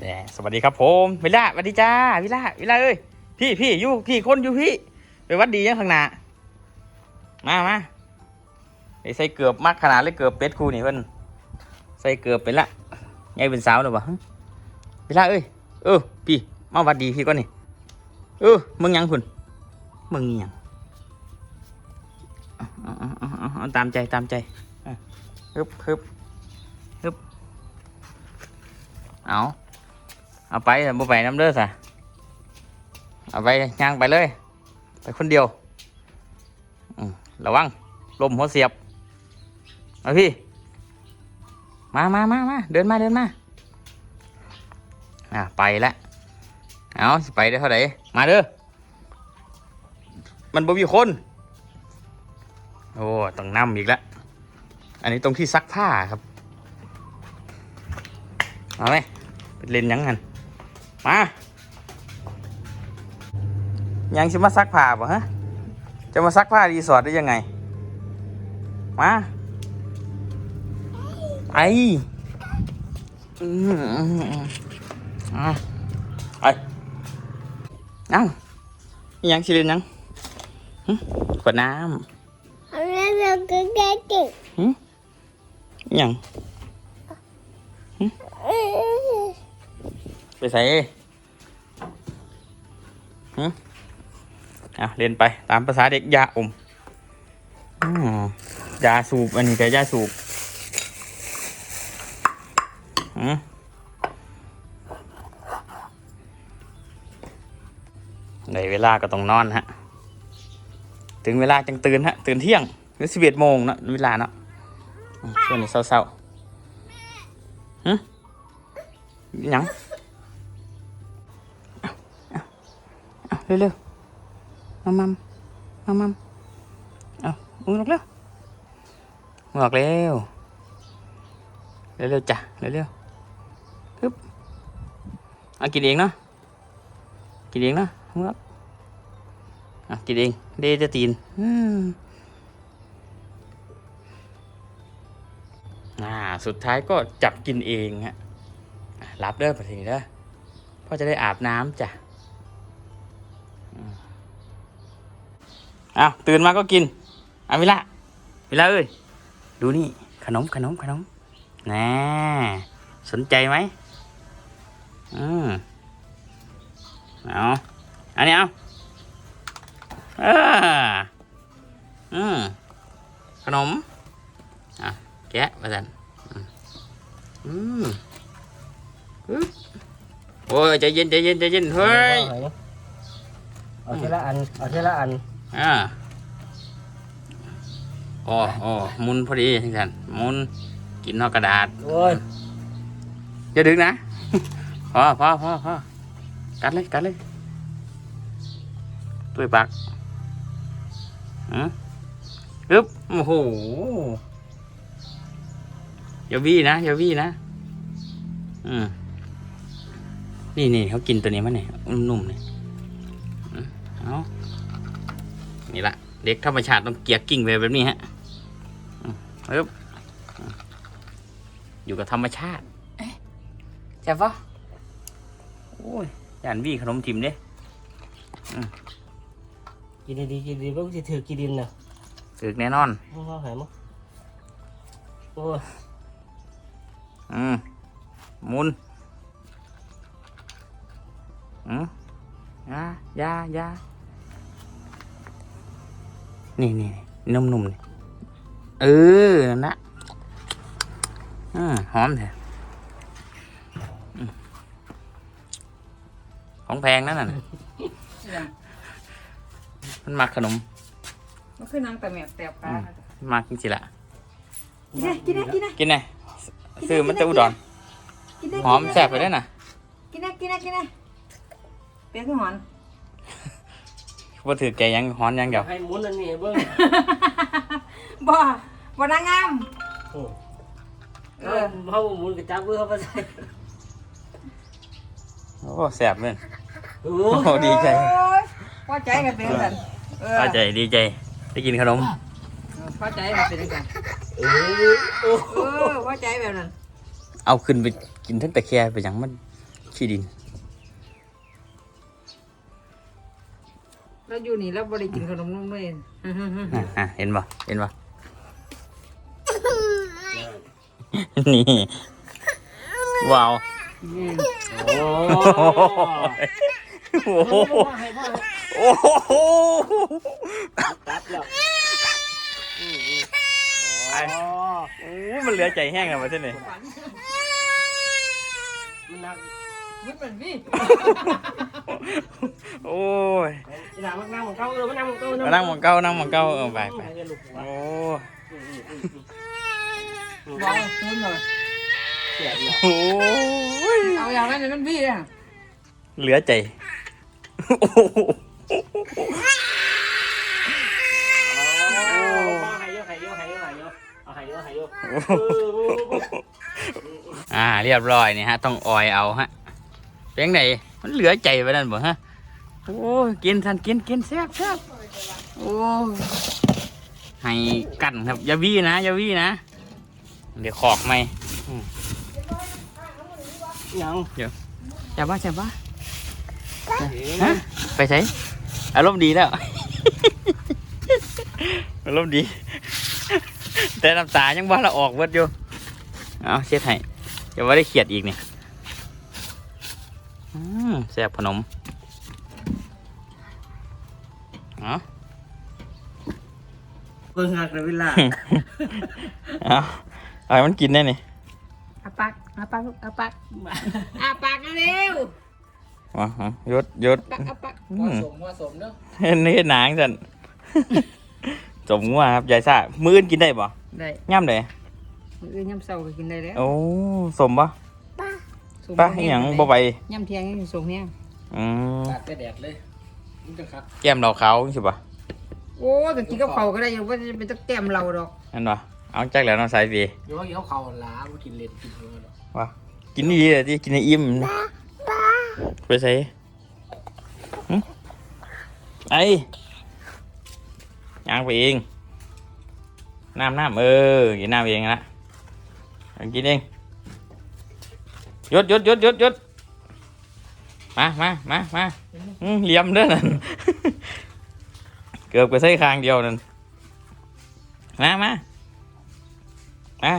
แหมสวัสดีครับผมวิลาสวัสดีจ้าวิลาวิลาเอ้ยพี่พี่อยู่พี่คนอยู่พี่ ไปวัดดียังข้างหน้ามามาไอ้ใส่เกือบมากขนาดเลยเกือบเป็ดคูนี่เพิ่นใส่เกือบเป็นละไงเป็นสาวหรือเปล่าวิลาเอ้ยเออพี่มาวัดดีพี่ก่อนนี่เออมึงยังคุณมึงยังตามใจตามใจฮึบฮึบฮึบเอา เอาไปแต่บ่ไปน้ำเด้อสะเอาไปย่างไปเลย ไปคนเดียวอระวังลมหัวเสียบมาพี่ มามามามาเดินมาเดินมาอะไปละเอาไปได้เท่าไหร่มาเด้อมันบ่มีคน โอ้ต้องนำอีกแล้วอันนี้ตรงที่ซักผ้าครับ เอาไหมไปเล่นยังกัน มายังจะมาซักผ้าป่ะฮะ จะมาซักผ้ารีสอร์ทได้ยังไง มาไออืมอืมอืมอะไปเอ้าอิหยังสิเล่นหยังหึขวดน้เอาแล้วเราก็แก้เก่งำหึอิหยัง ไปใส่หึอะเล่นไปตามภาษาเด็กยาอมยาสูบอันนี้ก็ยาสูบอืมในเวลาก็ต้องนอนฮะ ถึงเวลาจังตื่นฮะ ตื่นเที่ยงหรือสิบเอ็ดโมงเนอะเวลาเนาะช่วงนี้เศร้าๆฮึยัง เร็วๆมามัมมามัมเอามือออกเร็วออกเร็วเร็วๆจ้ะเร็วๆฮึบเอากินเองเนาะกินเองเนาะมือออกอะกินเองเดจะตีนอืมอ่าสุดท้ายก็จับกินเองฮะรับเด้อปทีนี้เด้อพ่อจะได้อาบน้ำจ้ะ อ้าวตื่นมาก็กินอาวิละวิละเอ้ยดูนี่ขนมขนมขนมแน่สนใจไหมอืมเอาอันนี้เอาอออืมขนมอะแกะมาสันอืมอืมโอ้ยใจเย็นใจเย็นใจเย็นเฮ้ยเอาทีละอันเอาทีละอัน อ่าโอ้โอ้หมุนพอดีทั้งสันหมุนกินนอกกระดาษโอ้ยอย่าดึงนะพอพอพอพอกัดเลยกัดเลยตุ้ยปากอืมอึ๊บโอ้โหอย่าวี่นะอย่าวี่นะ อืมนี่นี่เขากินตัวนี้มั้ยเนี่ยนุ่มๆเนี่ยอืมเอา นี่ละเด็กธรรมชาติต้องเกียกกิ่งไปแบบนี้ฮะอืมอึ๊บอืมอยู่กับธรรมชาติใช่ปะโอ้ยยานวี่ขนมทิมเด้กินดีๆกินดีๆเพิ่งจะถือกินดินน่ะสึกแน่นอนพ่อหายมั้งโอ้ยอืมหมุนอืมยายายา นี่นี่นุ่มนุ่มๆนี่เออนั่นนะอืมหอมแท้อืมของแพงนั่นน่ะมันมักขนมมันคือนางแต่แมบแตบปลามันมักจริงๆละกินได้กินได้กินได้กินไงซื้อมันจะอุดรกินได้หอมแซ่บไปได้น่ะกินได้กินได้กินได้เปียกคือหอน ว่าถือแกยังฮ้อนยังเดียวให้หมุนอันนี้เบิ้งบ่บ่นางงาม โอ้เอเอออเขาหมุนกระจับเพื่อเขาไปใส่โอ้แซ่บเลยโอ้โอ้ดีใจโอ้ยพอใจกันเป็นกันเออพอใจดีใจได้กินขนมพอใจกันเป็นกันเออโอ้เออพอใจแบบนั้น เอาขึ้นไปกินทั้งแต่แค่ไปอย่างมันขี้ดิน แล้วอยู่นี่แล้วบ่ได้กินขนมนมเลยอะอะเห็นปะเห็นปะนี่ว้าวโอ้โอ้โหให้พ่อให้โอ้โหตัดแล้วไอ้โอ้มันเหลือใจแห้งแล้วมาเช่นนี่มันหนักมันเป็นพี่ โอ้ยอีหลามันนั่งของเขาเออนั่งของเขามานั่งหมองเก้านั่งมองเก้าเออไปไปโอ้บอกเพิ่มเลยเสียเอาอย่างนั้นมันพี่อะเหลือใจโอ้โหให้เยอะให้เยอะให้เยอะให้เยอะเอาให้เยอะให้เยอะอ่าเรียบร้อยนี่ฮะ ต้องออยเอาฮะ เป็นไงมันเหลือใจไปนั่นบ่ฮะโอ้ยกินทันกินกินแซ่บแซ่บโอ้ยให้กันครับอย่าวี่นะอย่าวี่นะ เดี๋ยวขอกไหมยังจับว่าจับว่าฮะไปใช้อารมณ์ดีแล้วอารมณ์ดี แต่น้ำตายังว่าเราออกเบิดอยู่เอาเช็ดให้อย่าว่าได้เขียดอีกนี่อืม แซ่บขนมเอาเบิ่งหักเลยเวลาเอาเอาให้มันกินได้นี่อาปากอาปากลูกอาปากอาปากเร็วอ๋อยศยศปากอาปากอืผมสมผสมเนาะเห็นนี่หนางสันจมงัวครับยายซ่ามื้ออื่นกินได้ป่ะได้ย่ำเลยมื้ออื่นยำเช้าก็กินได้แล้วโอ้สมป่ะส่ง ป้าอหย่างบ่ไปยำเที่ยงยังส่งเนี่ยอืมตัดแต่แดดเลยมันจะครับแก้มเราเขาใช่ป่ะโอ้ยก็กินกับเผาวก็ได้อยู่ว่าจะเป็นตะแก้มเราดอกนั่นวะเอาจักแล้วเน้องสายสีเดี๋ยวว่ากินข้าวเขาล้ามากินเล็ดกินเนื้อเนาะวะกินดีเลยที่กินให้อิ่มไปใส่หึไอ้ย่างไปเองน้ำน้ำเออกินน้ำเองละเอากินเองห ยศยศยศยศยศมามามามาอืมเหลี่ยมเด้อนั่นเกือบไปใส่คางเดียวนั่นมามามา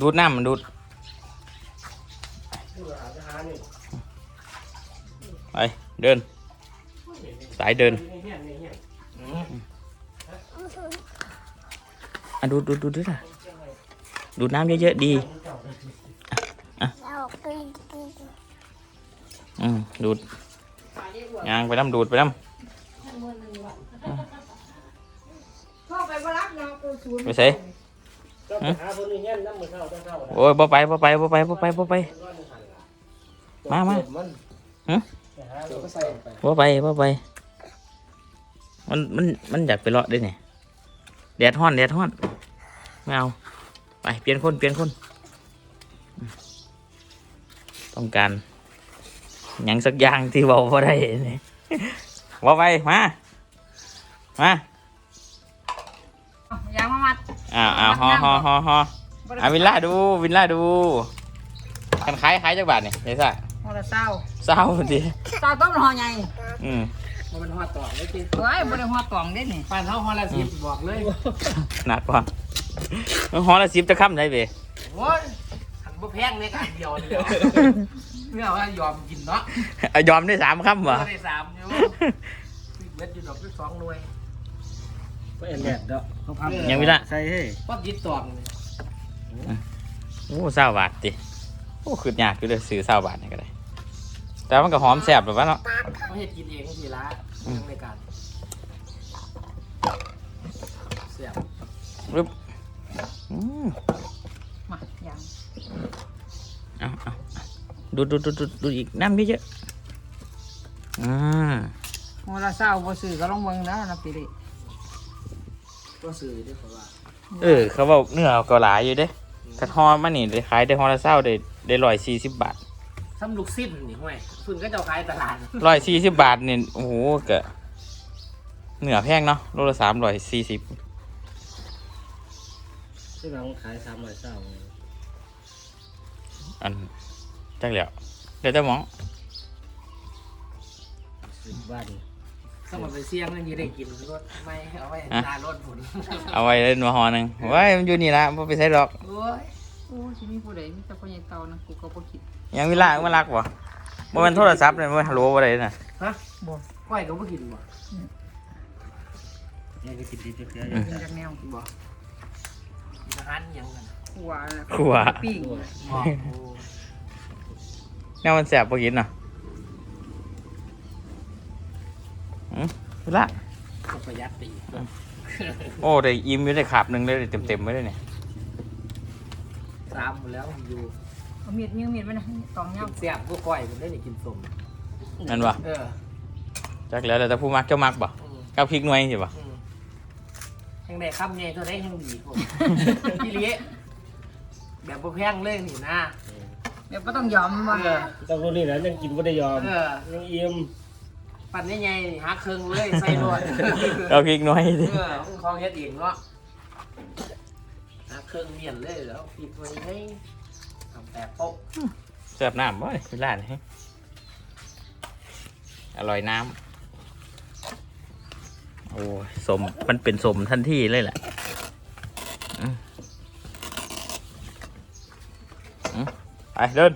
ดูดน้ำมันดูดไปเดิน สายเดินอะดูดดูดดูดด้วยนะ ดูดน้ำเยอะๆดีเรากินกินอืมดูดยางไปน้ำดูดไปน้เข้าไปบ่รับเนาะกูศูนย์ำไปใส่ก็ไปหาคนนี้เงี้ยน้ำมือเข้าต้องเข้าโอ้ยบ่ไปบ่ไปบ่ไปบ่ไปบ่ไป มามาหึไปหาเราก็ใส่ไปบ่ไปบ่ไป มันมันมันอยากไปเลาะด้วยเนี่ยแดดฮ้อนแดดฮ้อนไม่เอา ไปเปลี่ยนคนเปลี่ยนคนอืมต้องการหยังสักอย่างที่เบาพอได้นี่บ่ไปมามาเอายางมามัดอ้าวอ้าวฮอฮอฮอฮออะวินล่าดูวินล่าดูกันขายขายจักบาทนี่ยายซ่าพอละเศร้าเศร้าดิเศร้าต้มหอใหญ่อืมมันหอดต่อเลยกินเฮ้ยบ่ได้หัวตองเด้นี่ปานเท้าฮอลลาซีบอกเลยหนักกว่า ฮอละสิบจะค้ำได้เบโอ้ยหันบ่แพงในการเดียวเลยเพื่อว่ายอมกินเนาะเอายอมได้สามค้ำเบวะอร์ได้สามอยู่เม็ดอยู่ดอกที่สองหน่วยก็เอ็นแดดเด้อเขาพับยังไม่ละใส่ให้ป๊อบยิดตองโอ้เศร้าบาทดิโอ้คือยากอยู่เลยซื้อเศร้าบาทนี่ก็ได้แต่มันก็หอมแซ่บแบบว่าเนาะเขาเห็ดกินเองทีละเรื่องในการเสียบรึบอื มมายางเอาเอาเอาดูดูดูดูดูอีกน้ำเยอะๆอืมพอละเศร้าบ่ซื้อก็ลองเบิ่งแล้วนะปีนี้ก็ซื้อได้เพราะว่าเออ เขาบอกเนื้อก็หลายอยู่เด้ถ้าทอดมันนี่ได้ขายได้ฮอละเศร้าได้ได้ร้อยสี่สิบบาทซ้ำลูกซิมนี่ห้วยคุณก็จะขายตลาดร้อยสี่สิบบาทนี่โอ้โหกะเนื้อแพงเนาะโลละสามร้อยสี่สิบ ที่เราขายสามร้อยเศร้าอันจังเหลียวเดี๋ยวจะมองสิบว่าดีสมัยไปเสี่ยงนั่นยี่ได้กินรถไม่เอาไว้ตารถผลเอาไว้เล่นมาหอหนึ่งไว้มันอยู่นี่ละบ่ไปใช้ดอกโอ้ยโอ้ชิมีผู้ใดมีแต่พ่อใหญ่เต่านะกูก็บ่คิดยังเวลามันรักบ่บ่แมันโทรศัพท์เลยบ่ฮัลโหลบ่ได้น่ะฮะบ่ก้อยก็บ่กินบ่ยังก็กินดีจังกินจากแนวบ่ กินอาหารยังกันขัวน่ะขัว ปิ้งบ่โอ้แนวมันแสบบ่กินน่ะหืมเวลาก็ประหยัดดีโอ้ได้อิ่มอยู่ได้ขาบหนึงเลยเต็มๆไว้เลยเนี่ยสามหมดแล้วอยู่เอามีดมีมีดไว้นะตองเงากินแซ่บก็ก้อยมันได้นี่กินสมนั่นบ่เออจักแล้วแต่ผู้มักเจ้ามักบ่อืมกับพริกหน่วยสิบ่อืม ยังได้คำใหญ่ตัวได้ยังดีผมพี่เลี้ยแบบบ่แพงเลยนี่นะเดี๋ยวบ่ต้องยอมว่าเออต้องรู้นี่นะยังกินไม่ได้ยอม เออยังอิ่มปั่นได้ไงนี่หาเครื่องเลยใส่รถกับพริกหน่วยเอสิอมึงของเฮ็ดเองเนาะหาเครื่องเมียนเลยแล้วปิดไว้ให้ทำแต่โป๊ะแซ่บน้ำบ่เวลานี่อร่อยน้ำ โอ้ยสมมันเป็นสมทันทีเลยแหละอืมอืมไปเดิน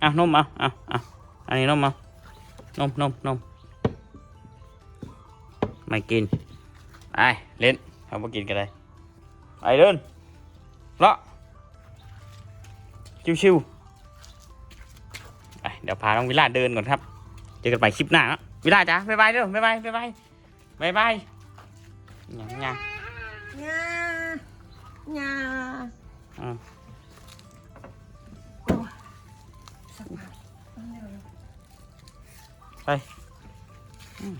เอานมเอาเอาเอาอันนี้นมเอานมนมนมไม่กิน ไป เล่นเขาไม่กินกันเลยไปเดิน ชิวๆไปเดี๋ยวพาน้องวิลาเดินก่อนครับ เจอกันใหม่คลิปหน้าเนอะวิลาจ้ะบ๊ายบายเด้อบ๊ายบายบ๊ายบายบ๊ายบายหยังหยังงาหญ้าอืมไปอืม